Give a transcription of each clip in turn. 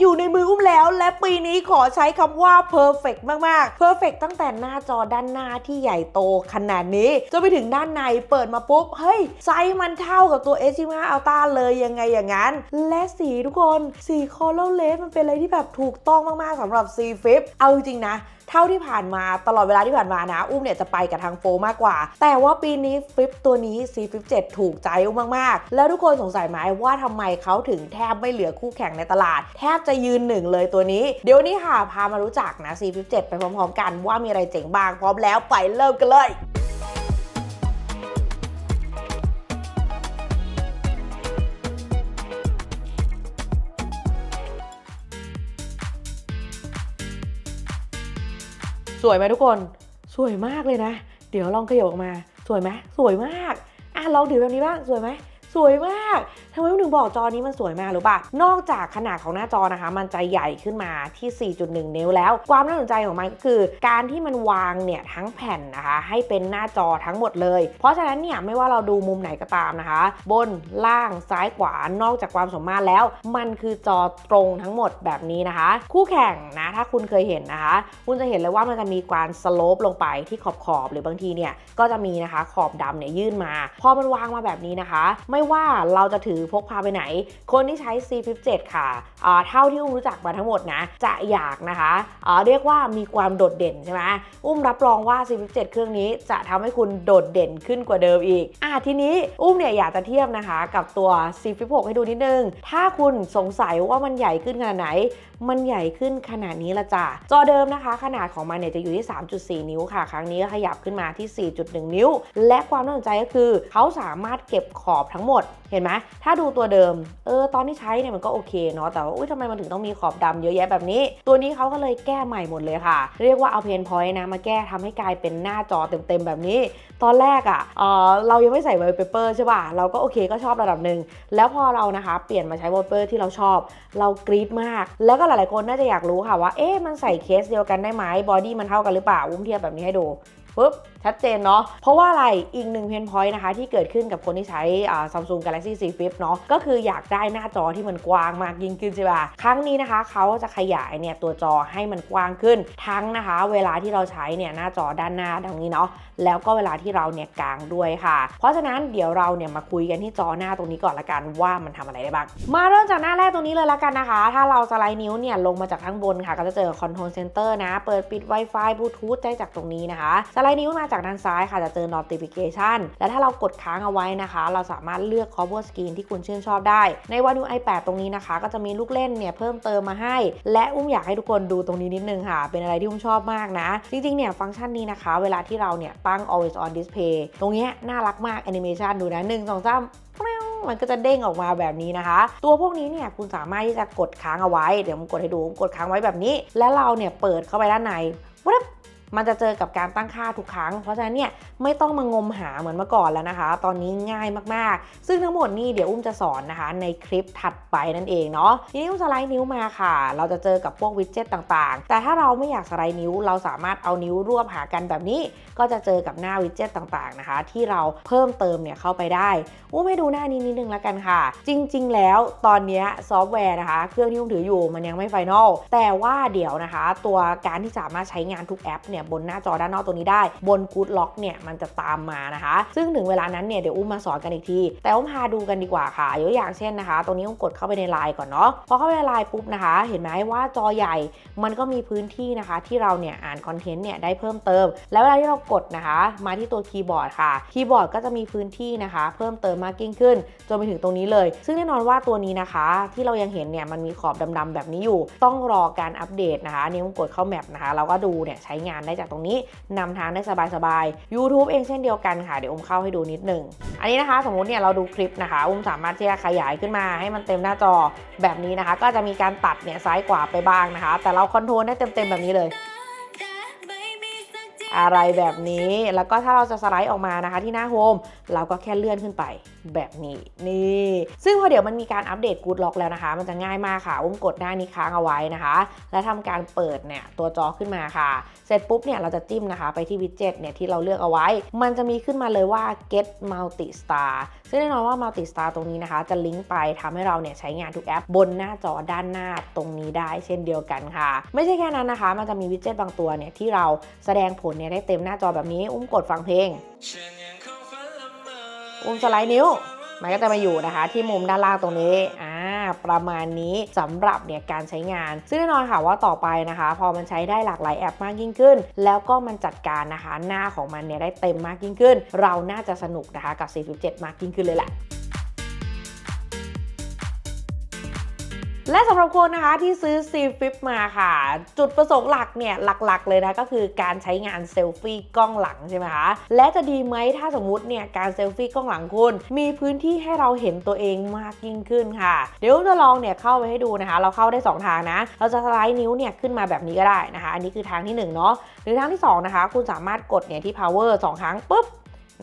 อยู่ในมืออุ้มแล้ว และปีนี้ขอใช้คำว่า perfect มากๆ perfect ตั้งแต่หน้าจอด้านหน้าที่ใหญ่โตขนาดนี้จนไปถึงด้านในเปิดมาปุ๊บ เฮ้ย ไซส์มันเท่ากับตัว S25 Ultra เลยยังไงอย่างนั้น และสีทุกคนสี Coral Red มันเป็นอะไรที่แบบถูกต้องมากๆสำหรับ C Flip เอาจริงนะ เท่าที่ผ่านมาตลอดเวลาที่ผ่านมานะ อุ้มเนี่ยจะไปกับทางโฟมากกว่า แต่ว่าปีนี้ฟิปตัวนี้ C57 ถูกใจอุ้มมากๆ แล้วทุกคนสงสัยไหมว่าทำไมเขาถึงแทบไม่เหลือคู่แข่งในตลาด แทบจะยืนหนึ่งเลยตัวนี้ เดี๋ยวนี้ค่ะพามารู้จักนะ C57 ไปพร้อมๆ กันว่ามีอะไรเจ๋งบ้างพร้อมแล้วไปเริ่มกันเลย สวยไหมทุกคน สวยมากเลยนะ เดี๋ยวลองขยบออกมา สวยไหมสวยมาก อะลองถือแบบนี้บ้าง สวยไหม สวยมากทำไมถึงบอกจอนี้มันสวยมากหรือปะนอกจากขนาดของหน้าจอนะคะ มันจะใหญ่ขึ้นมาที่ 4.1 นิ้วแล้ว ความน่าสนใจของมันก็คือ การที่มันวางเนี่ยทั้งแผ่นนะคะ ให้เป็นหน้าจอทั้งหมดเลย เพราะฉะนั้นเนี่ยไม่ว่าเราดูมุมไหนก็ตามนะคะ บนล่างซ้ายขวานอกจากความสมมาตรแล้ว มันคือจอตรงทั้งหมดแบบนี้นะคะ คู่แข่งนะถ้าคุณเคยเห็นนะคะ คุณจะเห็นเลยว่ามันจะมีการสโลปลงไปที่ขอบขอบหรือบางทีเนี่ยก็จะมีนะคะขอบดำเนี่ยยื่นมา พอมันวางมาแบบนี้นะคะ ไม่ว่าเราจะถือพกพาไปไหน คนที่ใช้ C57 ค่ะอ่าเท่าที่อุ้มรู้จักมาทั้งหมดนะ จะอยากนะคะเรียกว่ามีความโดดเด่นใช่ไหมอุ้มรับรองว่า C57 เครื่องนี้จะทำให้คุณโดดเด่นขึ้นกว่าเดิมอีกอะทีนี้อุ้มเนี่ยอยากจะเทียบนะคะ กับตัว C56 ให้ดูนิดนึง ถ้าคุณสงสัยว่ามันใหญ่ขึ้นขนาดไหน มันใหญ่ขึ้นขนาดนี้ละจ้ะจอเดิมนะคะ ขนาดของมันเนี่ยจะอยู่ที่ 3.4 นิ้วค่ะ ครั้งนี้ก็ขยับขึ้นมาที่ 4.1 นิ้ว และความน่าสนใจก็คือ เขาสามารถเก็บขอบทั้งหมด เห็นไหมถ้าดูตัวเดิม เออ ตอนที่ใช้เนี่ยมันก็โอเคเนาะ แต่ว่า อุ้ยทำไมมันถึงต้องมีขอบดำเยอะแยะแบบนี้ ตัวนี้เขาก็เลยแก้ใหม่หมดเลยค่ะ เรียกว่าเอาเพนพอยต์นะ มาแก้ทำให้กลายเป็นหน้าจอเต็มๆแบบนี้ ตอนแรกอะ่ะเออเรายังไม่ใส่ไวเปเปอร์ใช่ป่ะ เราก็โอเคก็ชอบระดับหนึ่ง แล้วพอเรานะคะเปลี่ยนมาใช้วอลเปอร์ที่เราชอบ เรากรี๊ดมาก แล้วก็หลายๆคนน่าจะอยากรู้ค่ะว่า เอ๊ะ มันใส่เคสเดียวกันได้ไหมบอดี้มันเท่ากันหรือเปล่า อุ้มเทียบแบบนี้ให้ดูปุ๊บ ชัดเจนเนาะ เพราะว่าอะไร อีกหนึ่งเพนพอยต์นะคะที่เกิดขึ้นกับคนที่ใช้อ่า Samsung Galaxy Z Flip เนาะ ก็คืออยากได้หน้าจอที่มันกว้างมากยิ่งขึ้นใช่ป่ะ ครั้งนี้นะคะเขาจะขยายเนี่ยตัวจอให้มันกว้างขึ้น ทั้งนะคะ เวลาที่เราใช้เนี่ยหน้าจอด้านหน้าดังนี้เนาะ แล้วก็เวลาที่เราเนี่ยกลางด้วยค่ะ เพราะฉะนั้นเดี๋ยวเราเนี่ยมาคุยกันที่จอหน้าตรงนี้ก่อนละกันว่ามันทำอะไรได้บ้าง มาเริ่มจากหน้าแรกตรงนี้เลยละกันนะคะ ถ้าเราสไลด์นิ้วเนี่ยลงมาจากข้างบนค่ะ ก็จะเจอ Control Center นะ เปิดปิด Wi-Fi Bluetooth ได้จากตรงนี้นะคะ สไลด์นิ้วมาจากด้านซ้ายค่ะจะเจอ Notification และถ้าเรากดค้างเอาไว้นะคะ เราสามารถเลือก Cover Screen ที่คุณชื่นชอบได้ ในวันดู iPad ตรงนี้นะคะ ก็จะมีลูกเล่นเนี่ยเพิ่มเติมมาให้ และอุ้มอยากให้ทุกคนดูตรงนี้นิดนึงค่ะ เป็นอะไรที่อุ้มชอบมากนะ จริงๆเนี่ยฟังก์ชันนี้นะคะ เวลาที่เราเนี่ยตั้ง always on display ตรงเนี้ยน่ารักมากแอนิเมชันดูนะ1 2 3มันก็จะเด้งออกมาแบบนี้นะคะ ตัวพวกนี้เนี่ยคุณสามารถที่จะกดค้างเอาไว้ เดี๋ยวผมกดให้ดูผมกดค้างไว้แบบนี้ แล้วเราเนี่ยเปิดเข้าไปด้านในวับ มันจะเจอกับการตั้งค่าทุกครั้ง เพราะฉะนั้นเนี่ยไม่ต้องมางมหาเหมือนเมื่อก่อนแล้วนะคะ ตอนนี้ง่ายมากๆ ซึ่งทั้งหมดนี่เดี๋ยวอุ้มจะสอนนะคะ ในคลิปถัดไปนั่นเองเนาะทีนี้อุ้มสไลด์นิ้วมาค่ะ เราจะเจอกับพวกวิดเจ็ตต่างๆ แต่ถ้าเราไม่อยากสไลด์นิ้ว เราสามารถเอานิ้วรวบหากันแบบนี้ ก็จะเจอกับหน้าวิดเจ็ตต่างๆนะคะ ที่เราเพิ่มเติมเนี่ยเข้าไปได้อุ้มให้ดูหน้านี้นิดนึงแล้วกันค่ะ จริง ๆ แล้วตอนนี้ซอฟต์แวร์นะคะ เครื่องที่อุ้มถืออยู่มันยังไม่ไฟนอลแต่ว่าเดี๋ยวนะคะ ตัวการที่สามารถใช้งานทุกแอปเนี่ยบนหน้าจอด้านนอกตัวนี้ได้ บน Good Lock เนี่ยมันจะตามมานะคะ ซึ่งถึงเวลานั้นเนี่ยเดี๋ยวอุ้มมาสอนกันอีกที แต่อุ้มพาดูกันดีกว่าค่ะยกอย่างเช่นนะคะตรงนี้อุ้มกดเข้าไปในไลน์ก่อนเนาะ พอเข้าไปในไลน์ปุ๊บนะคะ เห็นไหมว่าจอใหญ่ มันก็มีพื้นที่นะคะ ที่เราเนี่ยอ่านคอนเทนต์เนี่ยได้เพิ่มเติม แล้วเวลาที่เรากดนะคะ มาที่ตัวคีย์บอร์ดค่ะ คีย์บอร์ดก็จะมีพื้นที่นะคะ เพิ่มเติมมากยิ่งขึ้น จนไปถึงตรงนี้เลย ซึ่งแน่นอนว่าตัวนี้นะคะ ที่เรายังเห็นเนี่ยมันมีขอบดำๆแบบนี้อยู่ ต้องรอการอัปเดตนะคะ นี่ผมกดเข้าแมปนะคะ เราก็ดูเนี่ยใช้งานได้จากตรงนี้นำทางได้สบายๆ YouTube เองเช่นเดียวกันค่ะ เดี๋ยวอุ้มเข้าให้ดูนิดหนึ่งอันนี้นะคะ สมมติเนี่ยเราดูคลิปนะคะอุ้มสามารถที่จะขยายขึ้นมาให้มันเต็มหน้าจอแบบนี้นะคะ ก็จะมีการตัดเนี่ยซ้ายขวาไปบ้างนะคะ แต่เราคอนโทรลได้เต็มๆแบบนี้เลยอะไรแบบนี้ แล้วก็ถ้าเราจะสไลด์ออกมานะคะที่หน้าโฮม เราก็แค่เลื่อนขึ้นไปแบบนี้นี่ ซึ่งพอเดี๋ยวมันมีการอัปเดต Good Lock แล้วนะคะ มันจะง่ายมากค่ะอุ้มกดหน้านี้ค้างเอาไว้นะคะ แล้วทำการเปิดเนี่ยตัวจอขึ้นมาค่ะ เสร็จปุ๊บเนี่ยเราจะจิ้มนะคะ ไปที่วิดเจ็ตเนี่ยที่เราเลือกเอาไว้ มันจะมีขึ้นมาเลยว่า get multi star ซึ่งแน่นอนว่า multi star ตรงนี้นะคะ จะลิงก์ไปทำให้เราเนี่ยใช้งานทุกแอปบนหน้าจอด้านหน้าตรงนี้ได้ เช่นเดียวกันค่ะ ไม่ใช่แค่นั้นนะคะ มันจะมีวิดเจ็ตบางตัวเนี่ยที่เราแสดงผลเนี่ยได้เต็มหน้าจอแบบนี้อุ้มกดฟังเพลง อุ้มสไลด์นิ้วมันก็จะมาอยู่นะคะที่มุมด้านล่างตรงนี้ อ่า ประมาณนี้สำหรับเนี่ยการใช้งาน ซึ่งแน่นอนค่ะว่าต่อไปนะคะ พอมันใช้ได้หลากหลายแอปมากยิ่งขึ้น แล้วก็มันจัดการนะคะหน้าของมันเนี่ยได้เต็มมากยิ่งขึ้น เราน่าจะสนุกนะคะกับ 47 มากยิ่งขึ้นเลยแหละ และสำหรับคนนะคะที่ซื้อ C Flip มาค่ะ จุดประสงค์หลักเนี่ยหลักๆ เลยนะก็คือการใช้งานเซลฟี่กล้องหลังใช่ไหมคะและจะดีไหมถ้าสมมติเนี่ยการเซลฟี่กล้องหลังคุณ มีพื้นที่ให้เราเห็นตัวเองมากยิ่งขึ้นค่ะ เดี๋ยวจะลองเนี่ยเข้าไปให้ดูนะคะ เราเข้าได้ 2 ทางนะ เราจะสไลด์นิ้วเนี่ยขึ้นมาแบบนี้ก็ได้นะคะ อันนี้คือทางที่1เนาะหรือทางที่ 2 นะคะ คุณสามารถกดเนี่ยที่ power 2 ครั้งปุ๊บ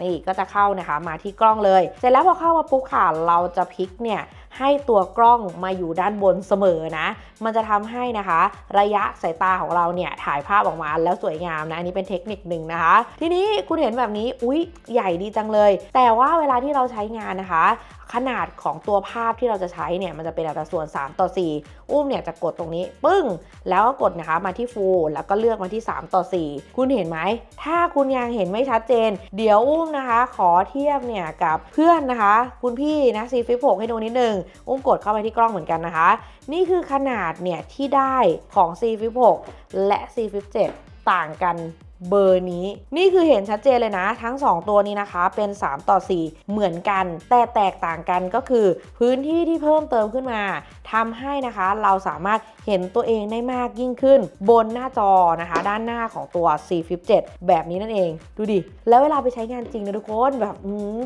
นี่ก็จะเข้านะคะมาที่กล้องเลย เสร็จแล้วพอเข้ามาปุ๊บค่ะเราจะพลิกเนี่ย ให้ตัวกล้องมาอยู่ด้านบนเสมอนะ มันจะทำให้นะคะ ระยะสายตาของเราเนี่ยถ่ายภาพออกมาแล้วสวยงามนะอันนี้เป็นเทคนิคหนึ่งนะคะ ทีนี้คุณเห็นแบบนี้ อุ๊ย ใหญ่ดีจังเลย แต่ว่าเวลาที่เราใช้งานนะคะ ขนาดของตัวภาพที่เราจะใช้เนี่ยมันจะเป็นอัตราส่วน 3 ต่อ 4 อุ้มเนี่ยจะกดตรงนี้ ปึ้ง แล้วก็กดนะคะมาที่ full แล้วก็เลือกมาที่ 3 ต่อ 4 คุณเห็นไหม ถ้าคุณยังเห็นไม่ชัดเจน เดี๋ยวอุ้มนะคะ ขอเทียบเนี่ยกับเพื่อนนะคะ คุณพี่นะ C Flip 6ให้ดูนิดนึง อุ้มกดเข้าไปที่กล้องเหมือนกันนะคะ นี่คือขนาดเนี่ยที่ได้ของ C Flip 6และ C Flip 7ต่างกัน เบอร์นี้ นี่คือเห็นชัดเจนเลยนะ ทั้ง 2 ตัวนี้นะคะเป็น 3 ต่อ 4 เหมือนกัน แต่แตกต่างกันก็คือ พื้นที่ที่เพิ่มเติมขึ้นมาทำให้นะคะเราสามารถเห็นตัวเองได้มากยิ่งขึ้น บนหน้าจอนะคะ ด้านหน้าของตัว C Flip 7แบบนี้นั่นเอง ดูดิ แล้วเวลาไปใช้งานจริงนะทุกคนแบบ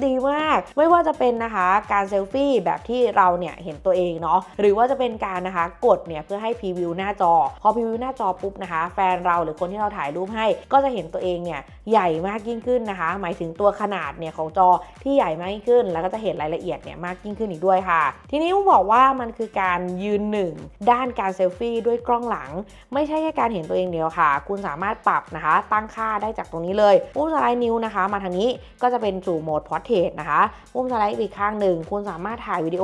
ดีมาก ไม่ว่าจะเป็นนะคะการเซลฟี่แบบที่เราเนี่ยเห็นตัวเองเนาะหรือว่าจะเป็นการนะคะกดเนี่ยเพื่อให้พรีวิวหน้าจอ พอพรีวิวหน้าจอปุ๊บนะคะ แฟนเราหรือคนที่เราถ่ายรูปให้ก็จะเห็นตัวเองเนี่ยใหญ่มากยิ่งขึ้นนะคะ หมายถึงตัวขนาดเนี่ยของจอที่ใหญ่มากยิ่งขึ้น แล้วก็จะเห็นรายละเอียดเนี่ยมากยิ่งขึ้นอีกด้วยค่ะ ทีนี้ผมบอกว่ามันคือการยืนหนึ่งด้านการเซลฟี่ด้วยกล้องหลัง ไม่ใช่แค่การเห็นตัวเองเดียวค่ะ คุณสามารถปรับนะคะ ตั้งค่าได้จากตรงนี้เลยอุ้มสไลด์นิ้วนะคะ มาทางนี้ก็จะเป็นสู่โหมดพอร์เทรตนะคะอุ้มสไลด์อีกข้างหนึ่งคุณสามารถถ่ายวิดีโอ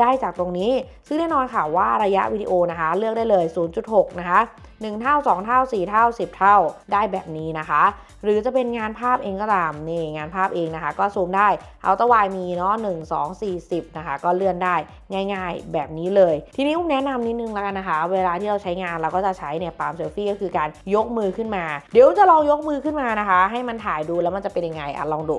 ได้จากตรงนี้ ซึ่งแน่นอนค่ะว่าระยะวิดีโอนะคะ เลือกได้เลย 0.6 นะคะ 1 เท่า 2 เท่า 4 เท่า 10 เท่าได้แบบนี้นะคะ หรือจะเป็นงานภาพเองก็ตามนี่งานภาพเองนะคะ ก็ซูมได้เอาตวายมีเนาะ1 2 4 10นะคะก็เลื่อนได้ง่าย ๆ แบบนี้เลย ทีนี้อุ้มแนะนำนิดนึงแล้วกันนะคะ เวลาที่เราใช้งานเราก็จะใช้เนี่ยปาล์มเซลฟี่ก็คือการยกมือขึ้นมา เดี๋ยวจะลองยกมือขึ้นมานะคะ ให้มันถ่ายดูแล้วมันจะเป็นยังไงอะลองดู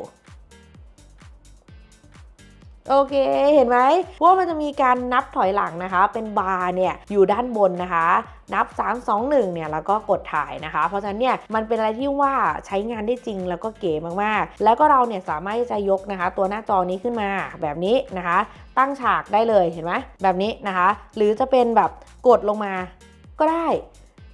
โอเค เห็นไหมว่ามันจะมีการนับถอยหลังนะคะ เป็นบาร์เนี่ยอยู่ด้านบนนะคะ นับ 3 2 1 เนี่ยแล้วก็กดถ่ายนะคะ เพราะฉะนั้นเนี่ยมันเป็นอะไรที่ว่าใช้งานได้จริงแล้วก็เก๋มากๆ แล้วก็เราเนี่ยสามารถจะยกนะคะ ตัวหน้าจอนี้ขึ้นมาแบบนี้นะคะ ตั้งฉากได้เลยเห็นไหมแบบนี้นะคะ หรือจะเป็นแบบกดลงมาก็ได้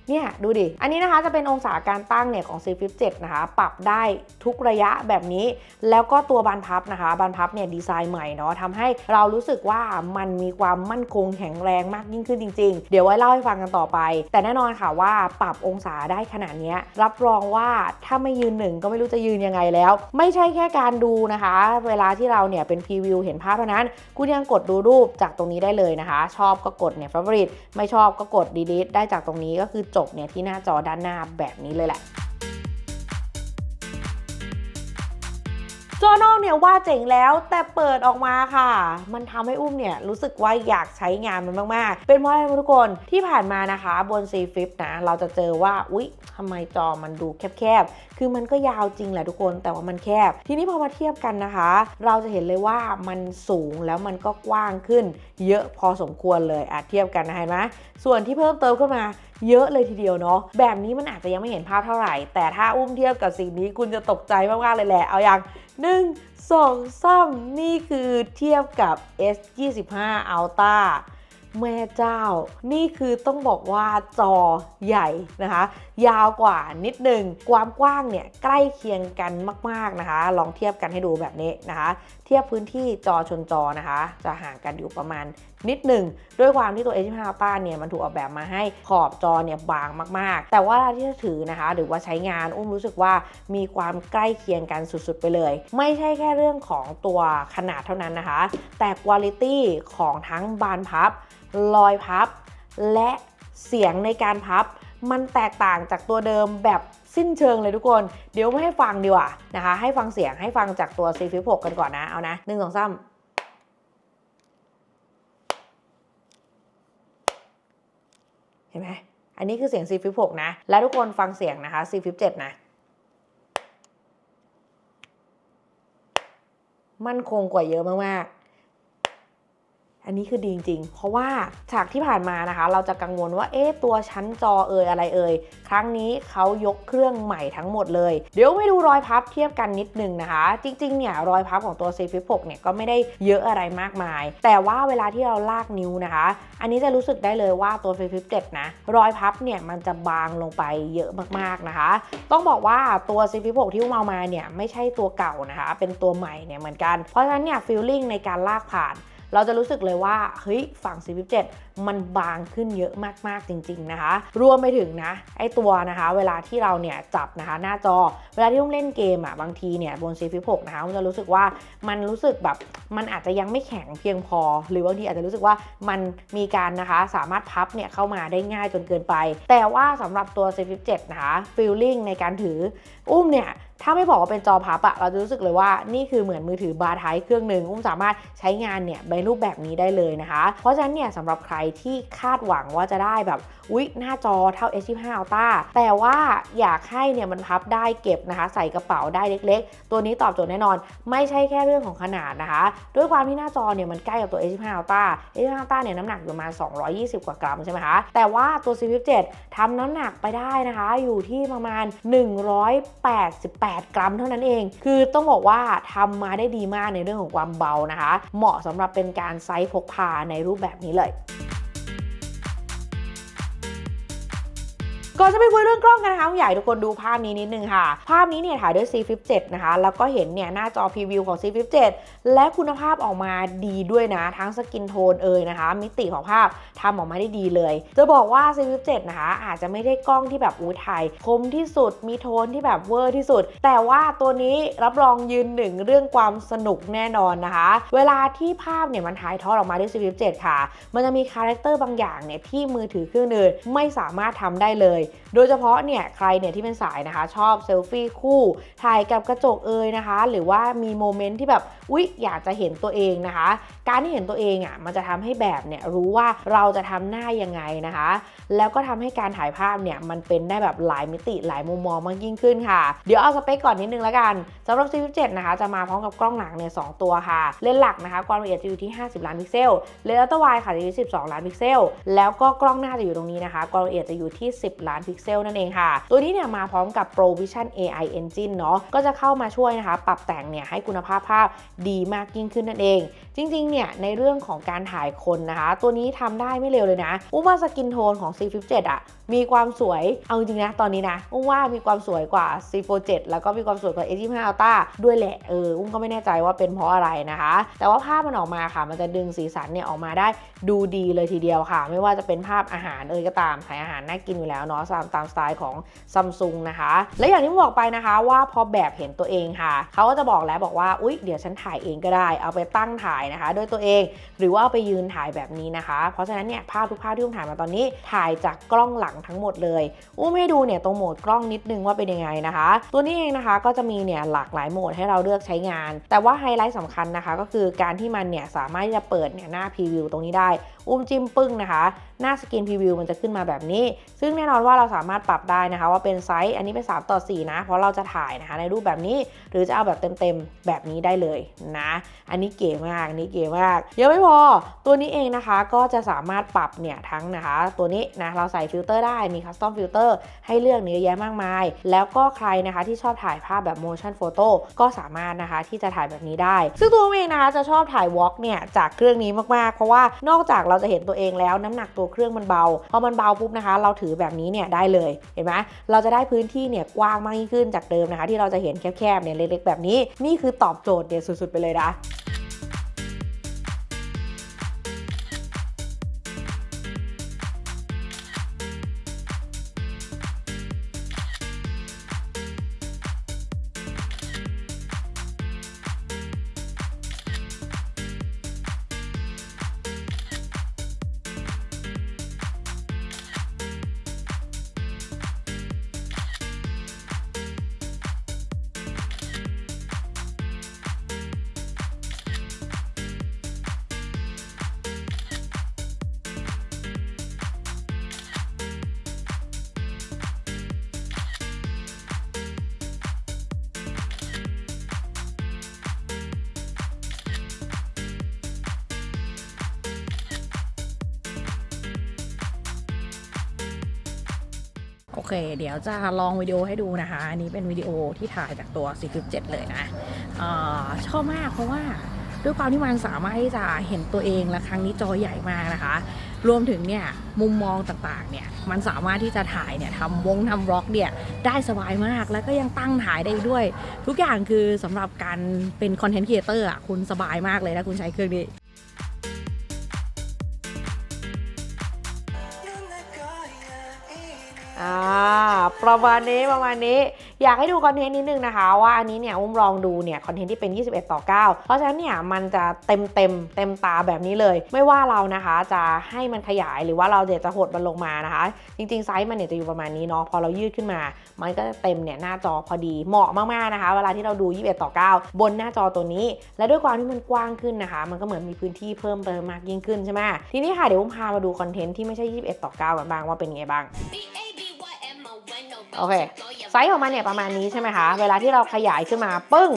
เนี่ยดูดิ อันนี้นะคะจะเป็นองศาการตั้งเนี่ยของ C Flip 7นะคะ ปรับได้ทุกระยะแบบนี้ แล้วก็ตัวบานพับนะคะ บานพับเนี่ยดีไซน์ใหม่เนาะทำให้เรารู้สึกว่ามันมีความมั่นคงแข็งแรงมากยิ่งขึ้นจริง ๆ เดี๋ยวไว้เล่าให้ฟังกันต่อไป แต่แน่นอนค่ะว่าปรับองศาได้ขนาดนี้รับรองว่าถ้าไม่ยืนหนึ่งก็ไม่รู้จะยืนยังไงแล้ว ไม่ใช่แค่การดูนะคะ เวลาที่เราเนี่ยเป็นพรีวิวเห็นภาพเท่านั้น คุณยังกดดูรูปจากตรงนี้ได้เลยนะคะ ชอบก็กดเนี่ย favorite ไม่ชอบก็กด delete ได้จากตรงนี้ก็คือจบเนี่ยที่หน้าจอด้านหน้าแบบนี้เลยแหละจอนอกเนี่ยว่าเจ๋งแล้วแต่เปิดออกมาค่ะ มันทำให้อุ้มเนี่ยรู้สึกว่าอยากใช้งานมันมาก ๆ เป็นเพราะอะไรทุกคนที่ผ่านมานะคะบน C Flip นะ เราจะเจอว่าอุ๊ยทำไมจอมันดูแคบ ๆ คือมันก็ยาวจริงแหละทุกคนแต่ว่ามันแคบ ทีนี้พอมาเทียบกันนะคะ เราจะเห็นเลยว่ามันสูงแล้วมันก็กว้างขึ้น เยอะพอสมควรเลยอะเทียบกันนะเห็นไหมส่วนที่เพิ่มเติมขึ้นมา เยอะเลยทีเดียวเนาะแบบนี้มันอาจจะยังไม่เห็นภาพเท่าไหร่ แต่ถ้าอุ้มเทียบกับสิ่งนี้คุณจะตกใจมากๆเลยแหละ เอาอย่าง1 2 3นี่คือเทียบกับ S25 Ultra แม่เจ้า นี่คือต้องบอกว่าจอใหญ่นะคะยาวกว่านิดหนึ่งความกว้างเนี่ยใกล้เคียงกันมากๆนะคะ ลองเทียบกันให้ดูแบบนี้นะคะ เทียบพื้นที่จอชนจอนะคะ จะห่างกันอยู่ประมาณนิดหนึ่งด้วยความที่ตัว A25 Ultra เนี่ยมันถูกออกแบบมาให้ขอบจอเนี่ยบางมาก ๆ แต่ว่าที่จะถือนะคะ หรือว่าใช้งานอุ้มรู้สึกว่ามีความใกล้เคียงกันสุดๆไปเลย ไม่ใช่แค่เรื่องของตัวขนาดเท่านั้นนะคะ แต่คุณภาพของทั้งบานพับรอยพับ และเสียงในการพับ มันแตกต่างจากตัวเดิมแบบสิ้นเชิงเลยทุกคน เดี๋ยวไม่ให้ฟังดีกว่านะคะ ให้ฟังเสียงให้ฟังจากตัว C f i p 6กันก่อนนะ เอานะหนึ่งสองสามเห็นไหมอันนี้คือเสียง C f i p 6นะ และทุกคนฟังเสียงนะคะ C f i p 7นะ มั่นคงกว่าเยอะมากๆ อันนี้คือดีจริงๆ เพราะว่าฉากที่ผ่านมานะคะ เราจะกังวลว่าเอ๊ะตัวชั้นจอเอ่ยอะไรเอ่ยครั้งนี้เขายกเครื่องใหม่ทั้งหมดเลย เดี๋ยวไปดูรอยพับเทียบกันนิดนึงนะคะ จริงๆเนี่ยรอยพับของตัว C Flip 6เนี่ยก็ไม่ได้เยอะอะไรมากมาย แต่ว่าเวลาที่เราลากนิ้วนะคะ อันนี้จะรู้สึกได้เลยว่าตัว C Flip 7นะรอยพับเนี่ยมันจะบางลงไปเยอะมากๆนะคะ ต้องบอกว่าตัว C Flip 6ที่อุ้มเอามาเนี่ยไม่ใช่ตัวเก่านะคะ เป็นตัวใหม่เนี่ยเหมือนกันเพราะฉะนั้นเนี่ยฟีลลิ่งในการลากผ่าน เราจะรู้สึกเลยว่าเฮ้ยฝั่ง 47มันบางขึ้นเยอะมากๆจริง ๆนะคะ รวมไปถึงนะ ไอตัวนะคะ เวลาที่เราเนี่ยจับนะคะหน้าจอ เวลาที่ต้องเล่นเกมอะบางทีเนี่ยบน C Flip 6นะคะมันจะรู้สึกว่ามันรู้สึกแบบมันอาจจะยังไม่แข็งเพียงพอ หรือบางทีอาจจะรู้สึกว่ามันมีการนะคะสามารถพับเนี่ยเข้ามาได้ง่ายจนเกินไป แต่ว่าสำหรับตัว C Flip 7นะคะฟีลลิ่งในการถืออุ้มเนี่ยถ้าไม่บอกว่าเป็นจอพับอะเราจะรู้สึกเลยว่านี่คือเหมือนมือถือบาร์ไทเครื่องหนึ่งอุ้มสามารถใช้งานเนี่ยในรูปแบบนี้ได้เลยนะคะ เพราะฉะนั้นเนี่ยสำหรับใครที่คาดหวังว่าจะได้แบบอุ๊ยหน้าจอเท่า S25 Ultra แต่ว่าอยากให้เนี่ยมันพับได้เก็บนะคะ ใส่กระเป๋าได้เล็ก ๆ ตัวนี้ตอบโจทย์แน่นอน ไม่ใช่แค่เรื่องของขนาดนะคะ ด้วยความที่หน้าจอเนี่ยมันใกล้กับตัว S25 Ultra S25 Ultra เนี่ยน้ำหนักอยู่ประมาณ 220 กว่ากรัมใช่ไหมคะแต่ว่าตัว C Flip 7ทำน้ำหนักไปได้นะคะ อยู่ที่ประมาณ 188 กรัมเท่านั้นเอง คือต้องบอกว่าทำมาได้ดีมากในเรื่องของความเบานะคะ เหมาะสำหรับเป็นการไซส์พกพาในรูปแบบนี้เลย ก่อนจะไปคุยเรื่องกล้องกันนะคะอยากให้ทุกคนดูภาพนี้นิดนึงค่ะ ภาพนี้เนี่ยถ่ายด้วย C Flip 7นะคะ แล้วก็เห็นเนี่ยหน้าจอพรีวิวของ C Flip 7และคุณภาพออกมาดีด้วยนะ ทั้งสกินโทนเอ่ยนะคะ มิติของภาพทำออกมาได้ดีเลย จะบอกว่า C Flip 7นะคะ อาจจะไม่ได้กล้องที่แบบอู้ถ่ายคมที่สุดมีโทนที่แบบเวอร์ที่สุด แต่ว่าตัวนี้รับรองยืนหนึ่งเรื่องความสนุกแน่นอนนะคะ เวลาที่ภาพเนี่ยมันถ่ายทอดออกมาด้วย C Flip 7ค่ะ มันจะมีคาแรคเตอร์บางอย่างเนี่ยที่มือถือเครื่องอื่นไม่สามารถทำได้เลยโดยเฉพาะเนี่ยใครเนี่ยที่เป็นสายนะคะชอบเซลฟี่คู่ถ่ายกับกระจกเอยนะคะ หรือว่ามีโมเมนต์ที่แบบอุ๊ยอยากจะเห็นตัวเองนะคะ การที่เห็นตัวเองอะมันจะทำให้แบบเนี่ยรู้ว่าเราจะทำหน้ายังไงนะคะ แล้วก็ทำให้การถ่ายภาพเนี่ยมันเป็นได้แบบหลายมิติหลายมุมมองมากยิ่งขึ้นค่ะ เดี๋ยวเอาสเปคก่อนนิดนึงแล้วกันสำหรับ C17 นะคะจะมาพร้อมกับกล้องหลังเนี่ยสองตัวค่ะ เลนส์หลักนะคะความละเอียดจะอยู่ที่ 50 ล้านพิกเซล เลนส์อัลตร้าไวค่ะจะอยู่ที่12 ล้านพิกเซล แล้วก็กล้องหน้าจะอยู่ตรงนี้นะคะความละเอียดจะอยู่ที่ 10ล้านพิกเซลนั่นเองค่ะ ตัวนี้เนี่ยมาพร้อมกับ Pro Vision AI Engine เนาะก็จะเข้ามาช่วยนะคะ ปรับแต่งเนี่ยให้คุณภาพภาพดีมากยิ่งขึ้นนั่นเองจริงๆ เนี่ยในเรื่องของการถ่ายคนนะคะ ตัวนี้ทำได้ไม่เร็วเลยนะอุ้มว่าสกินโทนของ C Flip 7อะมีความสวยเอาจริงนะ ตอนนี้นะอุ้มว่ามีความสวยกว่า C Fold 7แล้วก็มีความสวยกว่า S25 Ultra ด้วยแหละเอออุ้มก็ไม่แน่ใจว่าเป็นเพราะอะไรนะคะ แต่ว่าภาพมันออกมาค่ะ มันจะดึงสีสันเนี่ยออกมาได้ดูดีเลยทีเดียวค่ะ ไม่ว่าจะเป็นภาพอาหารเอ่ยก็ตามถ่ายอาหารน่ากินอยู่แล้วเนาะตามตามสไตล์ของซัมซุงนะคะ และอย่างที่ผมบอกไปนะคะว่าพอแบบเห็นตัวเองค่ะเขาก็จะบอกแล้วบอกว่าอุ๊ยเดี๋ยวฉันถ่ายเองก็ได้ เอาไปตั้งถ่ายนะคะด้วยตัวเองหรือว่าไปยืนถ่ายแบบนี้นะคะ เพราะฉะนั้นเนี่ยภาพทุกภาพที่อุ้มถ่ายมาตอนนี้ถ่ายจากกล้องหลังทั้งหมดเลย อุ้มให้ดูเนี่ยตรงโหมดกล้องนิดนึงว่าเป็นยังไงนะคะ ตัวนี้เองนะคะก็จะมีเนี่ยหลากหลายโหมดให้เราเลือกใช้งาน แต่ว่าไฮไลท์สำคัญนะคะ ก็คือการที่มันเนี่ยสามารถที่จะเปิดเนี่ยหน้าพรีวิวตรงนี้ได้ อุ้มจิ้มปึ้งนะคะหน้าสกรีนพรีวิวมันจะขึ้นมาแบบนี้ ซึ่งแน่นอนว่าเราสามารถปรับได้นะคะ ว่าเป็นไซส์อันนี้เป็น 3 ต่อ 4 นะ เพราะเราจะถ่ายนะคะในรูปแบบนี้ หรือจะเอาแบบเต็มๆ แบบนี้ได้เลยนะ อันนี้เก๋มากอันนี้เก๋มากยังไม่พอตัวนี้เองนะคะก็จะสามารถปรับเนี่ยทั้งนะคะ ตัวนี้นะเราใส่ฟิลเตอร์ได้มีคัสตอมฟิลเตอร์ให้เลือกเนื้อแยะมากมาย แล้วก็ใครนะคะที่ชอบถ่ายภาพแบบ motion photo ก็สามารถนะคะที่จะถ่ายแบบนี้ได้ ซึ่งตัวผมเองนะคะจะชอบถ่ายวอล์กเนี่ยจากเครื่องนี้มากๆ เพราะว่านอกจากเราจะเห็นตัวเองแล้วน้ำหนักตัวเครื่องมันเบาพอมันเบาปุ๊บนะคะ เราถือแบบนี้เนี่ยได้เลยเห็นไหมเราจะได้พื้นที่เนี่ยกว้างมากยิ่งขึ้นจากเดิมนะคะ ที่เราจะเห็นแคบๆเนี่ยเล็กๆแบบนี้ นี่คือตอบโจทย์เนี่ยสุดๆไปเลยนะ เค เดี๋ยวจะลองวิดีโอให้ดูนะคะ อันนี้เป็นวิดีโอที่ถ่ายจากตัว 4.7 เลยนะอาชอบมากเพราะว่าด้วยความที่มันสามารถที่จะเห็นตัวเองและครั้งนี้จอใหญ่มากนะคะ รวมถึงเนี่ยมุมมองต่างๆเนี่ยมันสามารถที่จะถ่ายเนี่ยทำวงทำบล็อกเนี่ยได้สบายมากแล้วก็ยังตั้งถ่ายได้อีกด้วย ทุกอย่างคือสำหรับการเป็นคอนเทนต์ครีเอเตอร์อะคุณสบายมากเลยถ้าคุณใช้เครื่องนี้ อ่าประมาณนี้ประมาณนี้ อยากให้ดูคอนเทนต์นิดนึงนะคะ ว่าอันนี้เนี่ยอุ้มลองดูเนี่ยคอนเทนต์ที่เป็น 21 ต่อ 9 เพราะฉะนั้นเนี่ยมันจะเต็มเต็มเต็มตาแบบนี้เลย ไม่ว่าเรานะคะจะให้มันขยายหรือว่าเราเดี๋ยวจะหดมันลงมานะคะ จริงๆไซส์มันเนี่ยจะอยู่ประมาณนี้เนาะพอเรายืดขึ้นมา มันก็จะเต็มเนี่ยหน้าจอพอดีเหมาะมากๆนะคะ เวลาที่เราดู 21 ต่อ 9 บนหน้าจอตัวนี้ และด้วยความที่มันกว้างขึ้นนะคะ มันก็เหมือนมีพื้นที่เพิ่มเติมมากยิ่งขึ้นใช่ไหมทีนี้ค่ะเดี๋ยวอุ้มพามาดูคอนเทนต์ที่ไม่ใช่ 21 ต่อ 9 กันบ้างว่าเป็นไงบ้าง โอเคไซส์ของมันเนี่ยประมาณนี้ใช่ไหมคะ เวลาที่เราขยายขึ้นมาปึ้ง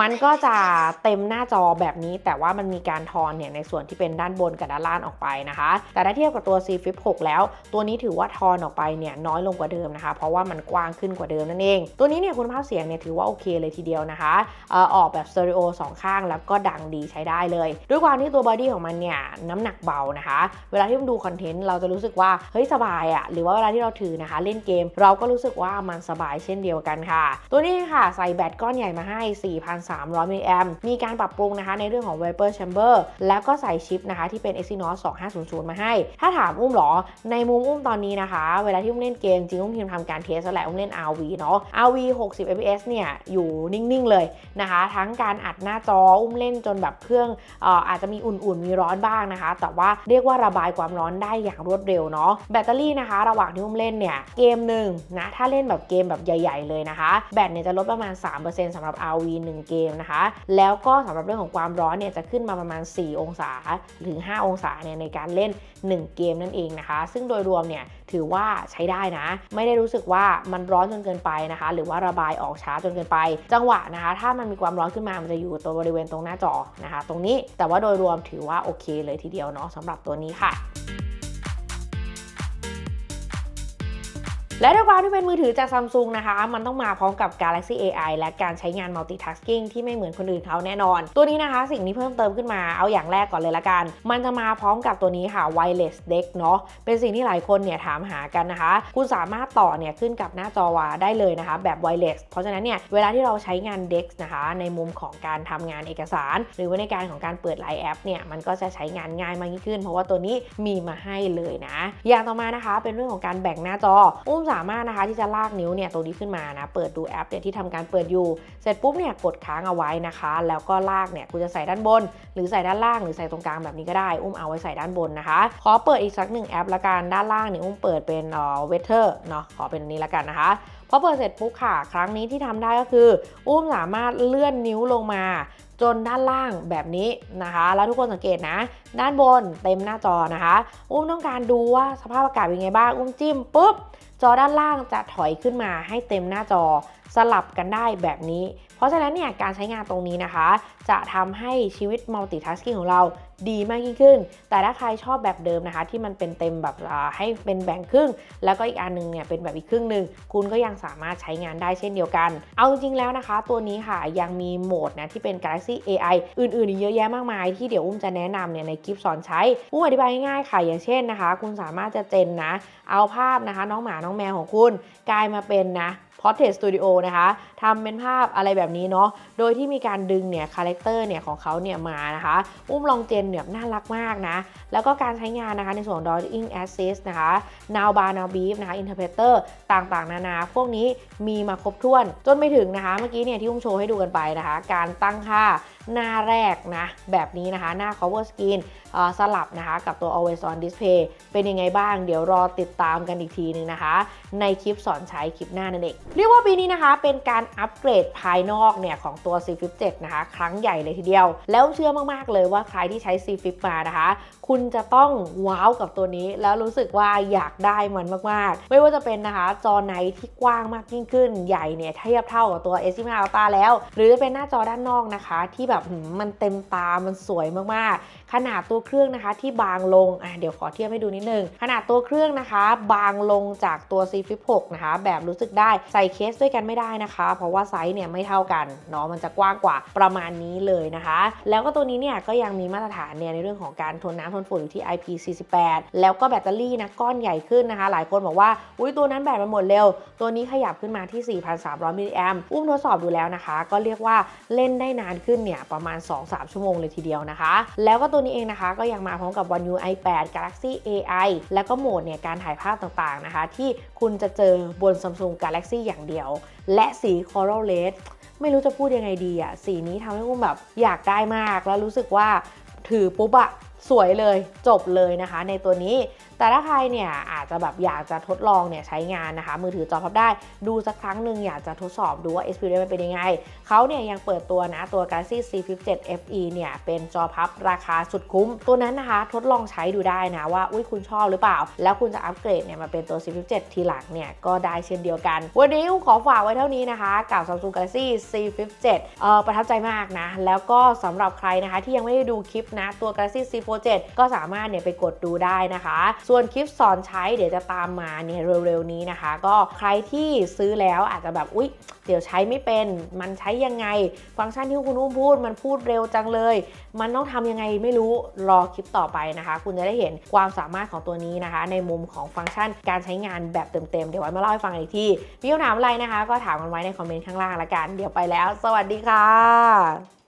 มันก็จะเต็มหน้าจอแบบนี้ แต่ว่ามันมีการทอนเนี่ยในส่วนที่เป็นด้านบนกับด้านล่างออกไปนะคะ แต่ถ้าเทียบกับตัว C Flip 6 แล้ว ตัวนี้ถือว่าทอนออกไปเนี่ยน้อยลงกว่าเดิมนะคะ เพราะว่ามันกว้างขึ้นกว่าเดิมนั่นเอง ตัวนี้เนี่ยคุณภาพเสียงเนี่ยถือว่าโอเคเลยทีเดียวนะคะเออออกแบบสเตอริโอสองข้างแล้วก็ดังดีใช้ได้เลย ด้วยความที่ตัวบอดี้ของมันเนี่ยน้ำหนักเบานะคะ เวลาที่มันดูคอนเทนต์เราจะรู้สึกว่าเฮ้ยสบายอะหรือว่าเวลาที่เราถือนะคะ เล่นเกม เราก็รู้สึกว่ามันสบายเช่นเดียวกันค่ะ ตัวนี้ค่ะใส่แบตก้อนใหญ่มาให้300มิลลิแอมมีการปรับปรุงนะคะในเรื่องของ Vapor Chamber แล้วก็ใส่ชิปนะคะที่เป็น Exynos 2500 มาให้ ถ้าถามอุ้มเหรอ ในมุมอุ้มตอนนี้นะคะ เวลาที่อุ้มเล่นเกม จริงอุ้มพิมพ์ทำการเทสแล้วแหละอุ้มเล่น RV เนาะ RV 60 fps เนี่ย อยู่นิ่ง ๆ เลยนะคะ ทั้งการอัดหน้าจออุ้มเล่นจนแบบเครื่องเอ่อาจจะมีอุ่น ๆ มีร้อนบ้างนะคะ แต่ว่าเรียกว่าระบายความร้อนได้อย่างรวดเร็วเนาะแบตเตอรี่นะคะ ระหว่างที่อุ้มเล่นเนี่ยเกมหนึ่งนะถ้าเล่นแบบเกมแบบใหญ่ ๆ เลยนะคะ แบตเนี่ยจะลดประมาณ 3%สำหรับ RV 1เกมนะคะ แล้วก็สำหรับเรื่องของความร้อนเนี่ยจะขึ้นมาประมาณ 4 องศาถึง 5 องศาเนี่ยในการเล่น 1 เกมนั่นเองนะคะ ซึ่งโดยรวมเนี่ยถือว่าใช้ได้นะ ไม่ได้รู้สึกว่ามันร้อนจนเกินไปนะคะ หรือว่าระบายออกช้าจนเกินไป จังหวะนะคะ ถ้ามันมีความร้อนขึ้นมามันจะอยู่ตัวบริเวณตรงหน้าจอนะคะ ตรงนี้แต่ว่าโดยรวมถือว่าโอเคเลยทีเดียวเนาะสำหรับตัวนี้ค่ะ และด้วยความที่เป็นมือถือจากซัมซุงนะคะ มันต้องมาพร้อมกับ Galaxy AI และการใช้งาน multitasking ที่ไม่เหมือนคนอื่นเขาแน่นอน ตัวนี้นะคะ สิ่งที่เพิ่มเติมขึ้นมาเอาอย่างแรกก่อนเลยละกัน มันจะมาพร้อมกับตัวนี้ค่ะ wireless deck เนาะเป็นสิ่งที่หลายคนเนี่ยถามหากันนะคะ คุณสามารถต่อเนี่ยขึ้นกับหน้าจอวาได้เลยนะคะ แบบ wireless เพราะฉะนั้นเนี่ยเวลาที่เราใช้งาน deck นะคะ ในมุมของการทำงานเอกสาร หรือว่าในการของการเปิดไลน์แอปเนี่ยมันก็จะใช้งานง่ายมากยิ่งขึ้น เพราะว่าตัวนี้มีมาให้เลยนะ อย่างต่อมานะคะ เป็นเรื่องของการแบ่งหน้าจออุ้มสามารถนะคะที่จะลากนิ้วเนี่ยตรงนี้ขึ้นมานะ เปิดดูแอปเนี่ยที่ทำการเปิดอยู่ เสร็จปุ๊บเนี่ยกดค้างเอาไว้นะคะ แล้วก็ลากเนี่ยคุณจะใส่ด้านบน หรือใส่ด้านล่างหรือใส่ตรงกลางแบบนี้ก็ได้ อุ้มเอาไว้ใส่ด้านบนนะคะ ขอเปิดอีกสักหนึ่งแอปละกันด้านล่างเนี่ยอุ้มเปิดเป็นเอ่อเวเทอร์เนาะขอเป็นนี้ละกันนะคะพอเปิดเสร็จปุ๊บค่ะ ครั้งนี้ที่ทำได้ก็คือ อุ้มสามารถเลื่อนนิ้วลงมาจนด้านล่างแบบนี้นะคะ แล้วทุกคนสังเกตนะ ด้านบนเต็มหน้าจอนะคะ อุ้มต้องการดูว่าสภาพอากาศเป็นไงบ้าง อุ้มจิ้มปุ๊บ จอด้านล่างจะถอยขึ้นมาให้เต็มหน้าจอสลับกันได้แบบนี้ เพราะฉะนั้นเนี่ยการใช้งานตรงนี้นะคะ จะทำให้ชีวิต multitasking ของเราดีมากยิ่งขึ้น แต่ถ้าใครชอบแบบเดิมนะคะ ที่มันเป็นเต็มแบบให้เป็นแบ่งครึ่ง แล้วก็อีกอันหนึงเนี่ยเป็นแบบอีกครึ่งหนึ่งคุณก็ยังสามารถใช้งานได้เช่นเดียวกัน เอาจริงๆแล้วนะคะ ตัวนี้ค่ะยังมีโหมดนะที่เป็น Galaxy AI อื่นๆอีกเยอะแยะมากมาย ที่เดี๋ยวอุ้มจะแนะนำเนี่ยในคลิปสอนใช้อุ้มอธิบายง่ายๆค่ะอย่างเช่นนะคะ คุณสามารถจะเจนนะ เอาภาพนะคะ น้องหมาน้องแมวของคุณ กลายมาเป็นนะ Portrait Studio นะคะทำเป็นภาพอะไรแบบนี้เนาะโดยที่มีการดึงเนี่ยคาแรคเตอร์เนี่ยของเขาเนี่ยมานะคะอุ้มลองเจนเนี่ยน่ารักมากนะ แล้วก็การใช้งานนะคะในส่วนของ Drawing Assist นะคะ Now Bar Now Beef นะคะ Interpreter ต่างๆ นานา พวกนี้มีมาครบถ้วน จนไปถึงนะคะ เมื่อกี้เนี่ยที่อุ้มโชว์ให้ดูกันไปนะคะ การตั้งค่าหน้าแรกนะแบบนี้นะคะหน้า cover screen อ่อสลับนะคะกับตัว always on display เป็นยังไงบ้าง เดี๋ยวรอติดตามกันอีกทีนึงนะคะ ในคลิปสอนใช้คลิปหน้านั่นเองเรียกว่าปีนี้นะคะเป็นการอัปเกรดภายนอกเนี่ยของตัว C Flip 7นะคะครั้งใหญ่เลยทีเดียว แล้วเชื่อมากๆเลยว่าใครที่ใช้ C Flip มานะคะ คุณจะต้องว้าวกับตัวนี้ แล้วรู้สึกว่าอยากได้มันมากๆ ไม่ว่าจะเป็นนะคะจอไหนที่กว้างมากยิ่งขึ้นใหญ่เนี่ยเทียบเท่ากับตัว S25 Ultra แล้ว หรือจะเป็นหน้าจอด้านนอกนะคะที่แบบมมันเต็มตา มันสวยมากๆ ขนาดตัวเครื่องนะคะที่บางลงอะเดี๋ยวขอเทียบให้ดูนิดนึง ขนาดตัวเครื่องนะคะ บางลงจากตัว C Flip 6นะคะ แบบรู้สึกได้ใส่เคสด้วยกันไม่ได้นะคะ เพราะว่าไซส์เนี่ยไม่เท่ากันเนาะมันจะกว้างกว่าประมาณนี้เลยนะคะ แล้วก็ตัวนี้เนี่ยก็ยังมีมาตรฐานเนี่ยในเรื่องของการทนน้ำทนฝุ่นอยู่ที่ IP48 แล้วก็แบตเตอรี่นะก้อนใหญ่ขึ้นนะคะ หลายคนบอกว่าอุ้ยตัวนั้นแบตมันหมดเร็ว ตัวนี้ขยับขึ้นมาที่ 4,300มิลลิแอมอุ้มทดสอบดูแล้วนะคะ ก็เรียกว่าเล่นได้นานขึ้นเนี่ยประมาณ 2-3 ชั่วโมงเลยทีเดียวนะคะ แล้วก็ตัวนี้เองนะคะ ก็ยังมาพร้อมกับ One UI 8 Galaxy AI แล้วก็โหมดเนี่ยการถ่ายภาพต่างๆนะคะ ที่คุณจะเจอบน Samsung Galaxy อย่างเดียว และสี Coral Red ไม่รู้จะพูดยังไงดีอะสีนี้ทำให้อุ้มแบบอยากได้มากแล้วรู้สึกว่าถือปุ๊บอะสวยเลยจบเลยนะคะ ในตัวนี้ แต่ถ้าใครเนี่ยอาจจะแบบอยากจะทดลองเนี่ยใช้งานนะคะ มือถือจอพับได้ดูสักครั้งหนึ่งอยากจะทดสอบดูว่า experience มันเป็นยังไงเขาเนี่ยยังเปิดตัวนะตัว Galaxy C Flip 7 FE เนี่ยเป็นจอพับราคาสุดคุ้ม ตัวนั้นนะคะ ทดลองใช้ดูได้นะว่าอุ้ยคุณชอบหรือเปล่า แล้วคุณจะอัปเกรดเนี่ยมาเป็นตัว C Flip 7ทีหลังเนี่ยก็ได้เช่นเดียวกัน วันนี้ขอฝากไว้เท่านี้นะคะ กับ Samsung Galaxy C Flip 7เอ่อประทับใจมากนะ แล้วก็สำหรับใครนะคะที่ยังไม่ได้ดูคลิปนะตัว Galaxy C Fold 7ก็สามารถเนี่ยไปกดดูได้นะคะส่วนคลิปสอนใช้เดี๋ยวจะตามมาเนี่ยเร็วๆนี้นะคะ ก็ใครที่ซื้อแล้วอาจจะแบบอุ๊ย เดี๋ยวใช้ไม่เป็น มันใช้ยังไง ฟังก์ชันที่คุณอุ้มพูดมันพูดเร็วจังเลย มันต้องทำยังไงไม่รู้รอคลิปต่อไปนะคะ คุณจะได้เห็นความสามารถของตัวนี้นะคะ ในมุมของฟังก์ชันการใช้งานแบบเต็มๆเดี๋ยวไว้มาเล่าให้ฟังอีกทีมีคำถามอะไรนะคะ ก็ถามกันไว้ในคอมเมนต์ข้างล่างละกัน เดี๋ยวไปแล้ว สวัสดีค่ะ